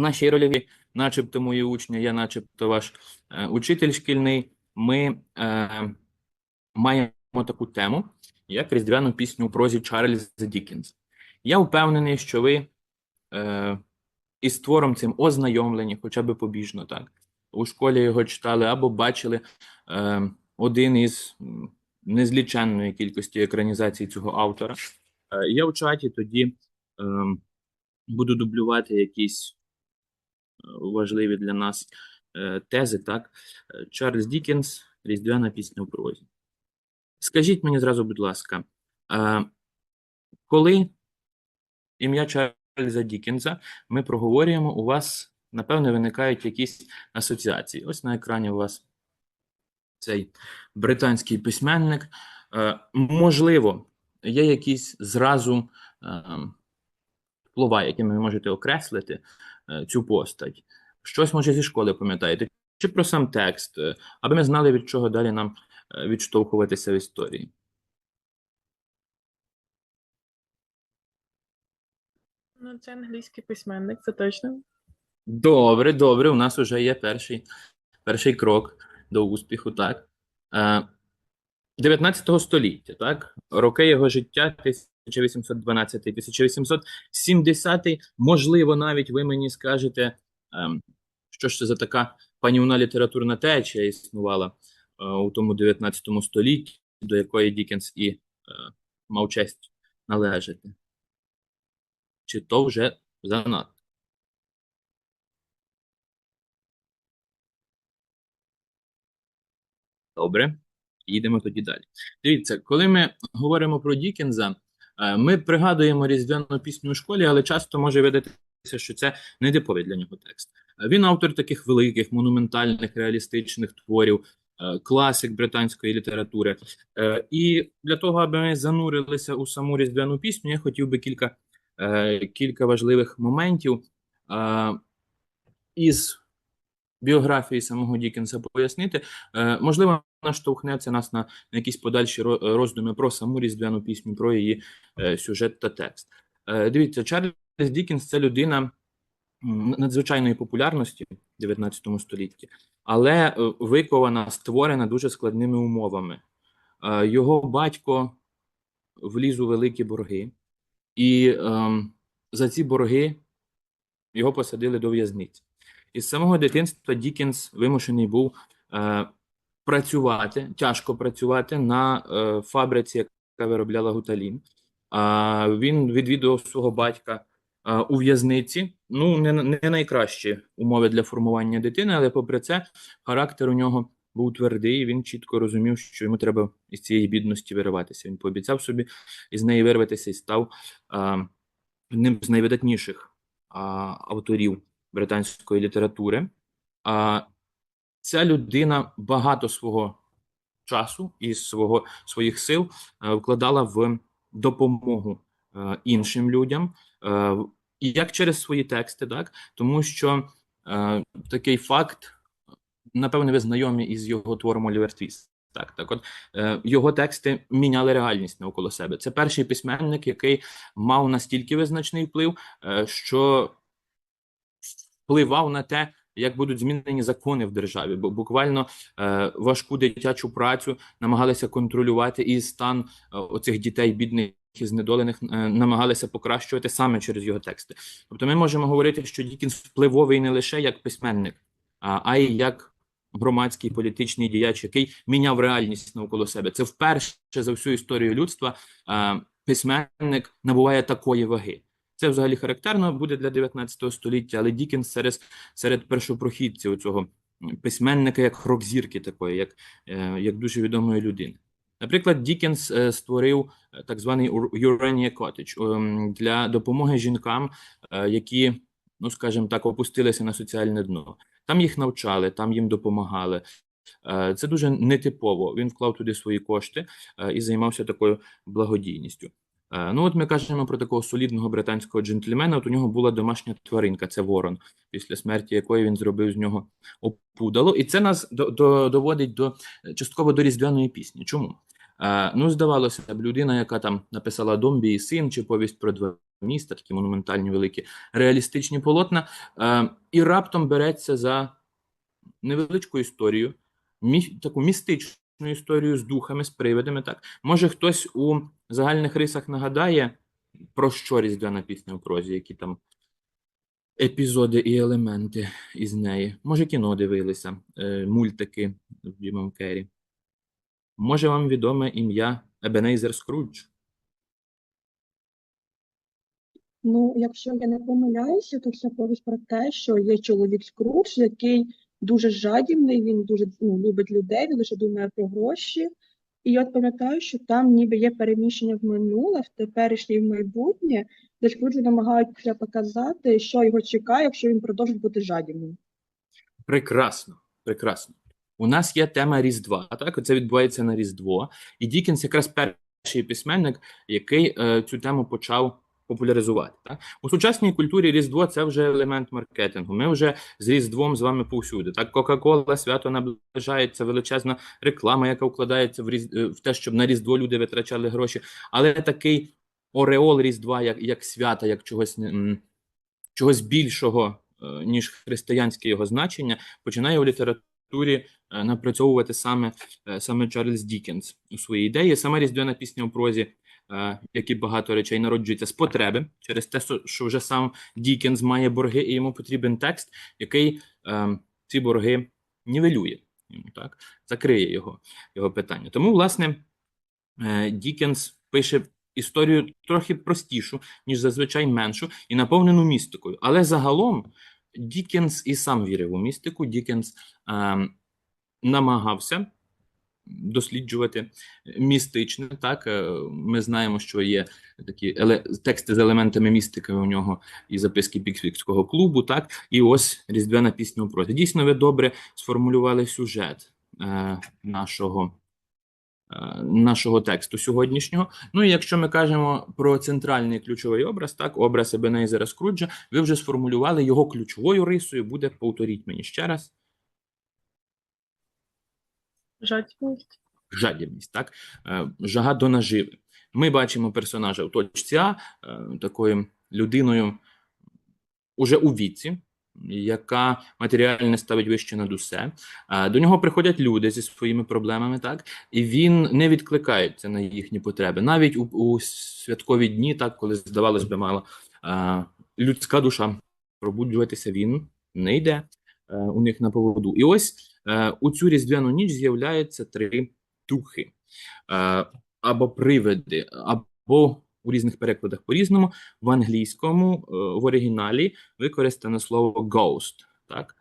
нашій рольові, начебто мої учні, я начебто ваш е, учитель шкільний, ми е, маємо таку тему, як різдвяну пісню у прозі Чарльза Дікінса. Я впевнений, що ви е, із твором цим ознайомлені, хоча б побіжно, так. У школі його читали або бачили е, один із незліченної кількості екранізацій цього автора. Е, я в чаті тоді е, буду дублювати якісь важливі для нас е, тези, так. Е, Чарльз Дікінс, Різдвяна пісня в прозі. Скажіть мені зразу, будь ласка, коли ім'я Чарльза Дікінса ми проговорюємо, у вас, напевне, виникають якісь асоціації. Ось на екрані у вас цей британський письменник. Е, можливо, є якісь зразу е, слова, якими ви можете окреслити цю постать. Щось, може, зі школи пам'ятаєте, чи про сам текст, е, аби ми знали, від чого далі нам е, відштовхуватися в історії. Ну, це англійський письменник, це точно. Добре, добре. У нас вже є перший, перший крок до успіху, так. Е, 19 століття, так? Роки його життя 1812-1870. Можливо, навіть ви мені скажете, ем, що ж це за така панівна літературна течія існувала е, у тому 19 столітті, до якої Дікенс і е, мав честь належати. Чи то вже занадто? Добре, їдемо тоді далі. Дивіться, коли ми говоримо про Дікенза, ми пригадуємо різдвяну пісню у школі, але часто може видатися, що це не типовий для нього текст. Е, Він автор таких великих, монументальних, реалістичних творів, е, класик британської літератури. Е, І для того, аби ми занурилися у саму різдвяну пісню, я хотів би кілька, е, кілька важливих моментів е, із біографії самого Дікенса пояснити. Е, Можливо, наштовхнеться нас на, якісь подальші роздуми про саму різдвяну пісню, про її е, сюжет та текст. Е, Дивіться, Чарльз Дікенс це людина надзвичайної популярності в 19 столітті, але викована, створена дуже складними умовами. Його батько вліз у великі борги, і ем, за ці борги його посадили до в'язниці. Із самого дитинства Дікенс вимушений був е, працювати, тяжко працювати на е, фабриці, яка виробляла гуталін. А він відвідував свого батька е, у в'язниці. Ну, не, не найкращі умови для формування дитини, але попри це, характер у нього був твердий. Він чітко розумів, що йому треба із цієї бідності вириватися. Він пообіцяв собі із неї вирватися і став е, одним з найвидатніших а, авторів британської літератури. А ця людина багато свого часу і свого своїх сил е, вкладала в допомогу е, іншим людям, е, як через свої тексти, так тому що такий факт, напевне, ви знайомі із його твором Олівер Твіст. Так, так, от е, його тексти міняли реальність навколо себе. Це перший письменник, який мав настільки визначний вплив, е, що впливав на те, як будуть змінені закони в державі, бо буквально е, важку дитячу працю намагалися контролювати і стан е, оцих дітей, бідних і знедолених, е, намагалися покращувати саме через його тексти. Тобто, ми можемо говорити, що Дікінс впливовий не лише як письменник, а, а й як громадський політичний діяч, який міняв реальність навколо себе. Це вперше за всю історію людства е, письменник набуває такої ваги. Це взагалі характерно буде для 19 століття, але Дікенс серед, серед першопрохідців цього письменника як рок-зірки такої, як, е, як дуже відомої людини. Наприклад, Дікенс е, створив е, так званий Urania Cottage для допомоги жінкам, які, ну скажімо так, опустилися на соціальне дно. Там їх навчали, там їм допомагали. Це дуже нетипово. Він вклав туди свої кошти і займався такою благодійністю. Е, Ну, от ми кажемо про такого солідного британського джентльмена. От у нього була домашня тваринка, це ворон, після смерті якої він зробив з нього опудало. І це нас до, до, доводить до частково до різдвяної пісні. Чому? Е, ну, здавалося б, людина, яка там написала Домбі і син чи повість про два міста, такі монументальні великі реалістичні полотна, е, і раптом береться за невеличку історію, мі, таку містичну історію з духами, з привидами. Так може хтось у загальних рисах нагадає, про що різдвяна пісня в прозі, які там епізоди і елементи із неї. Може, кіно дивилися, е, мультики з Джимом Керрі. Може, вам відоме ім'я Ебенейзер Скрудж? Ну, якщо я не помиляюся, то це повість про те, що є чоловік Скрудж, який дуже жадібний, він дуже ну, любить людей, він лише думає про гроші. І я от пам'ятаю, що там ніби є переміщення в минуле, в теперішнє і в майбутнє, де Скруджу намагаються показати, що його чекає, якщо він продовжить бути жадібним. Прекрасно, прекрасно. У нас є тема Різдва. Так, це відбувається на Різдво. І Дікінс якраз перший письменник, який е, цю тему почав популяризувати. Так? У сучасній культурі Різдво це вже елемент маркетингу. Ми вже з Різдвом з вами повсюди. Так, Кока-Кола, свято наближається, величезна реклама, яка вкладається в, різ... е, в те, щоб на Різдво люди витрачали гроші. Але такий ореол Різдва, як, як свята, як чогось, чогось більшого, е, ніж християнське його значення, починає у літературі е, напрацьовувати саме, е, саме Чарльз Дікенс у своїй ідеї. Саме різдвяна пісня у прозі, е, як і багато речей, народжується з потреби через те, що- вже сам Дікенс має борги, і йому потрібен текст, який ці борги нівелює, йому, так, закриє його, його питання. Тому, власне, Дікенс пише історію трохи простішу, ніж зазвичай меншу, і наповнену містикою. Але загалом Дікенс і сам вірив у містику. Дікенс е, намагався досліджувати містичне. Так, Е, ми знаємо, що є такі еле... тексти з елементами містики у нього і записки Піксвікського клубу. Так, і ось різдвяна пісня у прозі. Дійсно, ви добре сформулювали сюжет е, нашого. Е, Нашого тексту сьогоднішнього. Ну і якщо ми кажемо про центральний ключовий образ, так, образ Ебенейзера Скруджа, ви вже сформулювали його ключовою рисою, буде повторіть мені ще раз. Жадібність. жадібність, так? Е, Жага до наживи. Ми бачимо персонажа в точці А, е, такою людиною уже у віці, яка матеріальне ставить вище над усе. До нього приходять люди зі своїми проблемами, так? І він не відкликається на їхні потреби. Навіть у, у святкові дні, так, коли, здавалось би, мала людська душа пробуджуватися, він не йде е, у них на поводу. І ось е, у цю різдвяну ніч з'являються три духи е, або привиди, або у різних перекладах по-різному. В англійському е, в оригіналі використано слово ghost. Так?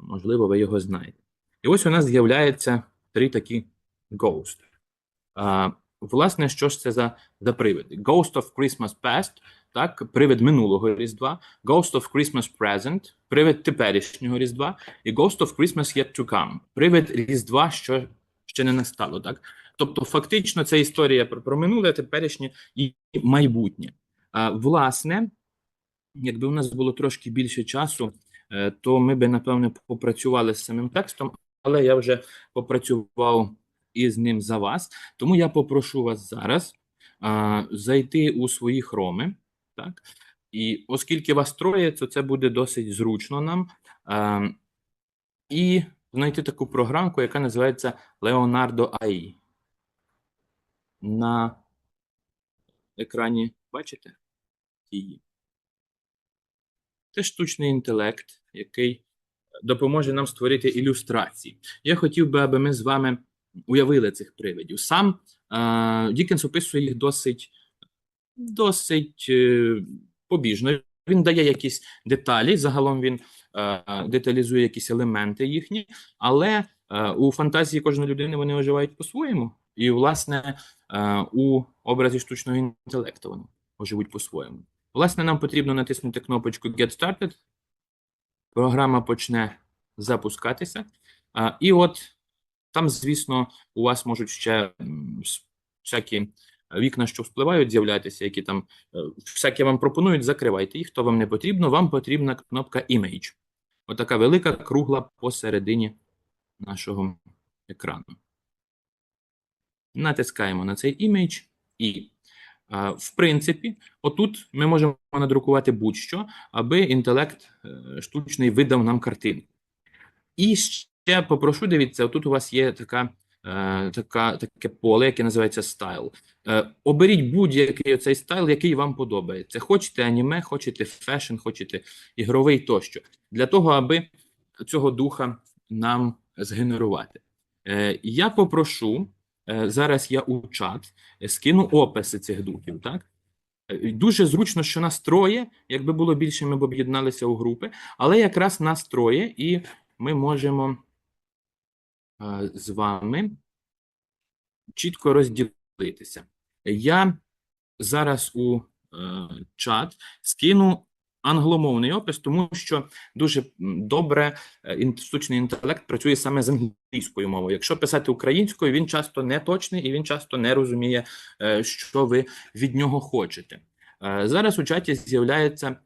Можливо, ви його знаєте. І ось у нас з'являється три такі ghost. Е, власне, що ж це за, за привиди? Ghost of Christmas Past, так, привид минулого Різдва, Ghost of Christmas Present, привид теперішнього Різдва, і Ghost of Christmas Yet to Come, привид Різдва, що ще не настало. Так? Тобто, фактично, це історія про, про минуле, теперішнє і майбутнє. А, власне, якби у нас було трошки більше часу, е, то ми би, напевне, попрацювали з самим текстом, але я вже попрацював із ним за вас. Тому я попрошу вас зараз а, зайти у свої хроми. Так? І оскільки вас троє, то це буде досить зручно нам. А, і знайти таку програмку, яка називається Leonardo AI. На екрані бачите її? Це штучний інтелект, який допоможе нам створити ілюстрації. Я хотів би, аби ми з вами уявили цих привидів. Сам е, Дікенс описує їх досить, досить е, побіжно. Він дає якісь деталі, загалом він е, деталізує якісь елементи їхні, але е, у фантазії кожної людини вони оживають по-своєму. І, власне, е, у образі штучного інтелекту вони оживуть по-своєму. Власне, нам потрібно натиснути кнопочку Get Started. Програма почне запускатися. І от там, звісно, у вас можуть ще всякі вікна, що вспливають, з'являтися, які там е, всякі вам пропонують, закривайте їх, то вам не потрібно. Вам потрібна кнопка Image. Отака велика кругла посередині нашого екрану. Натискаємо на цей імідж і, в принципі, отут ми можемо надрукувати будь-що, аби інтелект е, штучний видав нам картинку. І ще попрошу, дивіться, тут у вас є така, е, така, таке поле, яке називається стайл. Е, оберіть будь-який оцей стайл, який вам подобається. Хочете аніме, хочете фешн, хочете ігровий тощо. Для того, аби цього духа нам згенерувати. Е, я попрошу, е, зараз я у чат е, скину описи цих духів, так? Е, Дуже зручно, що нас троє. Якби було більше, ми б об'єдналися у групи, але якраз нас троє, і ми можемо е, з вами чітко розділитися. Я зараз у е, чат скину англомовний опис, тому що дуже добре е, штучний інтелект працює саме з англійською мовою. Якщо писати українською, він часто не точний і він часто не розуміє, е, що ви від нього хочете. Е, Зараз у чаті з'являються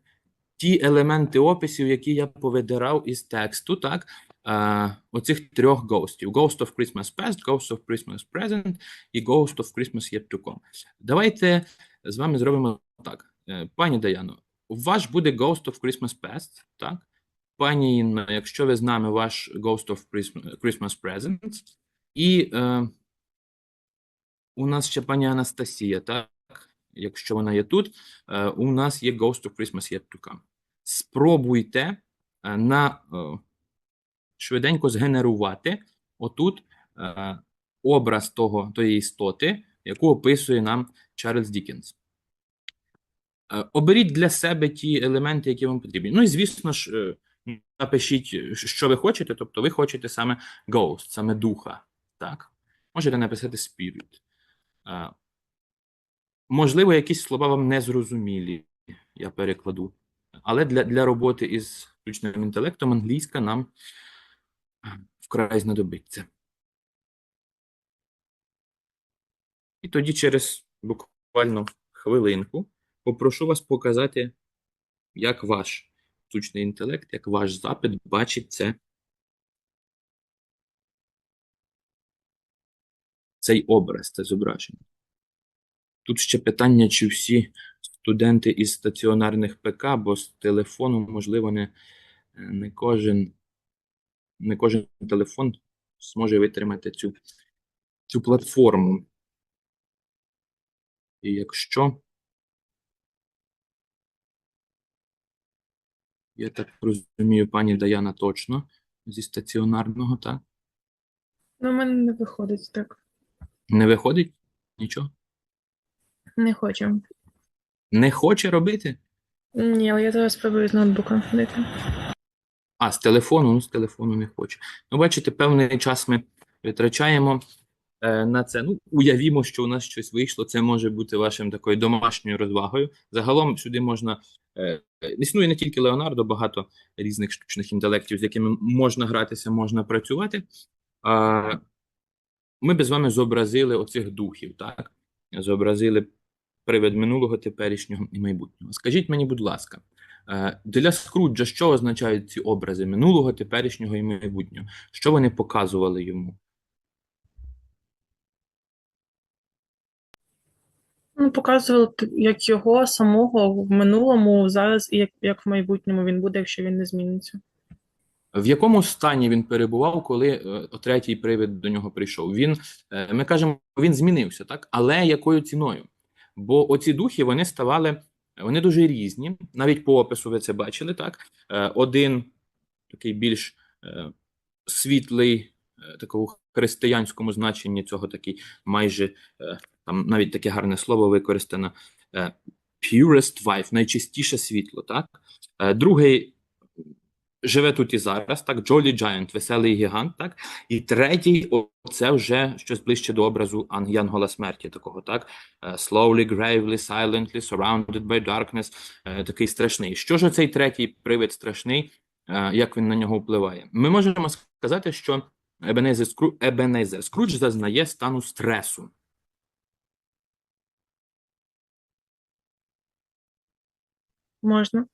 ті елементи описів, які я повидирав із тексту, так? Е, оцих трьох ghostів: Ghost of Christmas Past, Ghost of Christmas Present і Ghost of Christmas Yet to Come. Давайте з вами зробимо так. Пані Даяно, ваш буде Ghost of Christmas Past, так? Пані Інна, якщо ви з нами, ваш Ghost of Christmas, Present. І е, у нас ще пані Анастасія, так? Якщо вона є тут, е, у нас є Ghost of Christmas Yet to Come. Спробуйте е, на е, швиденько згенерувати отут е, образ того, тої істоти, яку описує нам Чарльз Дікенс. Е, Оберіть для себе ті елементи, які вам потрібні. Ну і звісно ж, е, напишіть, що ви хочете. Тобто, ви хочете саме ghost, саме духа. Так? Можете написати spirit. Е, Можливо, якісь слова вам не зрозумілі, я перекладу. Але для, для роботи із штучним інтелектом англійська нам вкрай знадобиться. І тоді через буквально хвилинку попрошу вас показати, як ваш штучний інтелект, як ваш запит бачить це, цей образ, це зображення. Тут ще питання, чи всі студенти із стаціонарних ПК, бо з телефону, можливо, не, не кожен не кожен телефон зможе витримати цю, цю платформу. І якщо я так розумію, пані Даяна точно зі стаціонарного, так? Ну, в мене не виходить так. Не виходить нічого? Не хочу. Не хоче робити? Ні, але я зараз спробую з ноутбука ходити. А, з телефону, ну з телефону не хоче. Ну, бачите, певний час ми витрачаємо на це. Ну, уявімо, що у нас щось вийшло. Це може бути вашим такою домашньою розвагою. Загалом сюди можна. Е, е, існує не тільки Леонардо, багато різних штучних інтелектів, з якими можна гратися, можна працювати. Ми би з вами зобразили оцих духів, так? Зобразили привид минулого, теперішнього і майбутнього. Скажіть мені, будь ласка, Е, Для Скруджа що означають ці образи минулого, теперішнього і майбутнього? Що вони показували йому? Ну, показували, як його самого в минулому, зараз і як, як в майбутньому він буде, якщо він не зміниться. В якому стані він перебував, коли е, третій привид до нього прийшов? Він, е, ми кажемо, він змінився, так? Але якою ціною? Бо оці духи вони ставали, вони дуже різні. Навіть по опису ви це бачили, так? Е, Один такий більш світлий, такого християнському значенні цього такий майже е, там навіть таке гарне слово використано е, purest vibe, найчистіше світло, так? Е, Другий живе тут і зараз, так, Jolly Giant, веселий гігант, так, і третій, це вже щось ближче до образу Янгола смерті такого, так, slowly, gravely, silently, surrounded by darkness, такий страшний. Що ж оцей третій привид страшний, як він на нього впливає? Ми можемо сказати, що Ебенезер Скру... Ебенезер Скрудж зазнає стану стресу. Можна.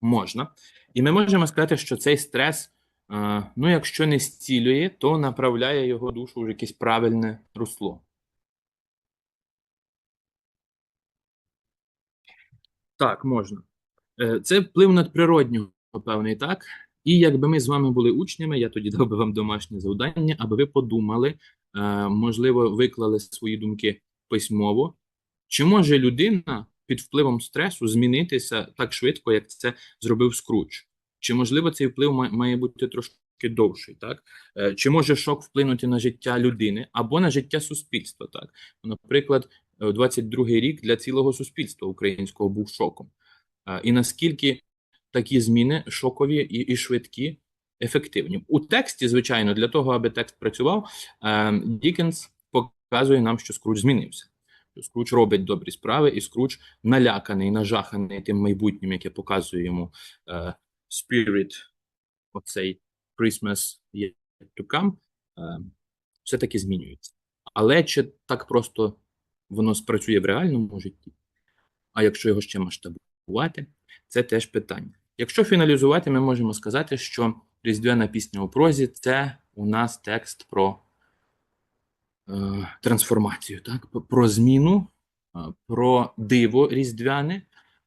Можна. І ми можемо сказати, що цей стрес, е, ну, якщо не зцілює, то направляє його душу в якесь правильне русло. Так, можна. Е, це вплив надприроднього, певний, так? І якби ми з вами були учнями, я тоді дав би вам домашнє завдання, аби ви подумали, е, можливо, виклали свої думки письмово. Чи може людина під впливом стресу змінитися так швидко, як це зробив Скрудж? Чи можливо цей вплив має бути трошки довший, так? Е, Чи може шок вплинути на життя людини або на життя суспільства? Так, наприклад, е, 22-й рік для цілого суспільства українського був шоком. Е, І наскільки такі зміни шокові і, і швидкі, ефективні у тексті, звичайно, для того, аби текст працював, Дікенс показує нам, що Скрудж змінився. Що Скрудж робить добрі справи, і Скрудж наляканий, нажаханий тим майбутнім, яке показує йому е, Spirit, оцей Christmas yet to come, е, все-таки змінюється. Але чи так просто воно спрацює в реальному житті? А якщо його ще масштабувати, це теж питання. Якщо фіналізувати, ми можемо сказати, що Різдвяна пісня у прозі це у нас текст про е, трансформацію, так? Про зміну, е, про диво різдвяне,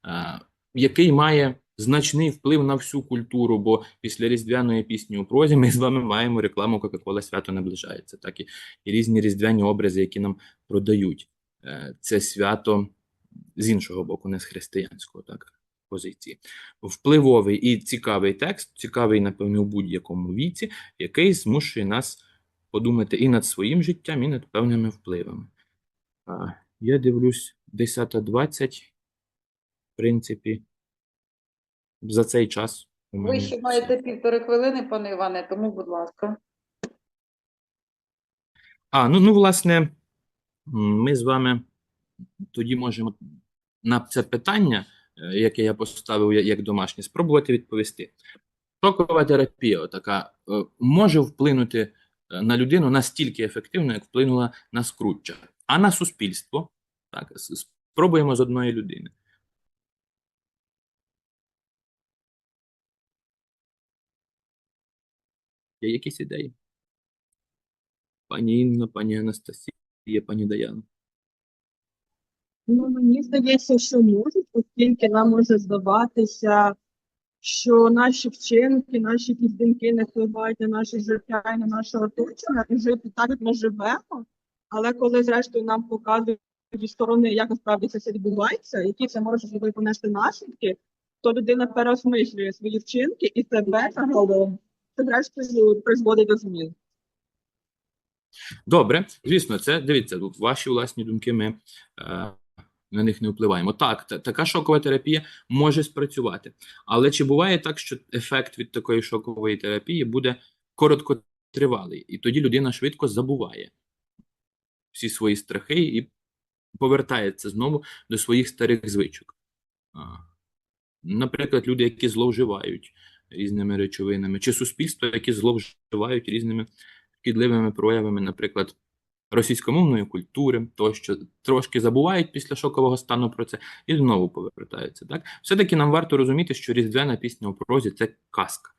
е, який має значний вплив на всю культуру, бо після різдвяної пісні у прозі ми з вами маємо рекламу Кока-Кола свято наближається, так і, і різні різдвяні образи, які нам продають. Е, це свято з іншого боку, не з християнського так, позиції. Впливовий і цікавий текст, цікавий, напевно, у будь-якому віці, який змушує нас подумати і над своїм життям, і над певними впливами. Я дивлюсь, 10.20, в принципі, за цей час у мене Ви ще маєте півтори хвилини, пане Іване, тому, будь ласка. А, ну, ну, власне, ми з вами тоді можемо на це питання, яке я поставив як домашнє, спробувати відповісти. Шокова терапія така е, може вплинути е, на людину настільки ефективно, як вплинула на скрутча. А на суспільство, так, спробуємо з одної людини. Є якісь ідеї? Пані Інна, пані Анастасія, пані Даяна. Ну, мені здається, що можуть, оскільки нам може здаватися, що наші вчинки, наші якісь не впливають на наше життя і на наше оточення, і жити так, як ми живемо. Але коли, зрештою, нам показують зі сторони, як насправді це все відбувається, які це може собі понести наслідки, то людина переосмислює свої вчинки і себе загалом. Це, зрештою, призводить до змін. Добре, звісно, це дивіться, ваші власні думки ми е, на них не впливаємо. Так, та, така шокова терапія може спрацювати. Але чи буває так, що ефект від такої шокової терапії буде короткотривалий, і тоді людина швидко забуває всі свої страхи і повертається знову до своїх старих звичок. Наприклад, люди, які зловживають різними речовинами, чи суспільство, які зловживають різними шкідливими проявами, наприклад, російськомовної культури, тощо трошки забувають після шокового стану про це і знову повертаються. Так, все-таки нам варто розуміти, що різдвяна пісня у прозі це казка.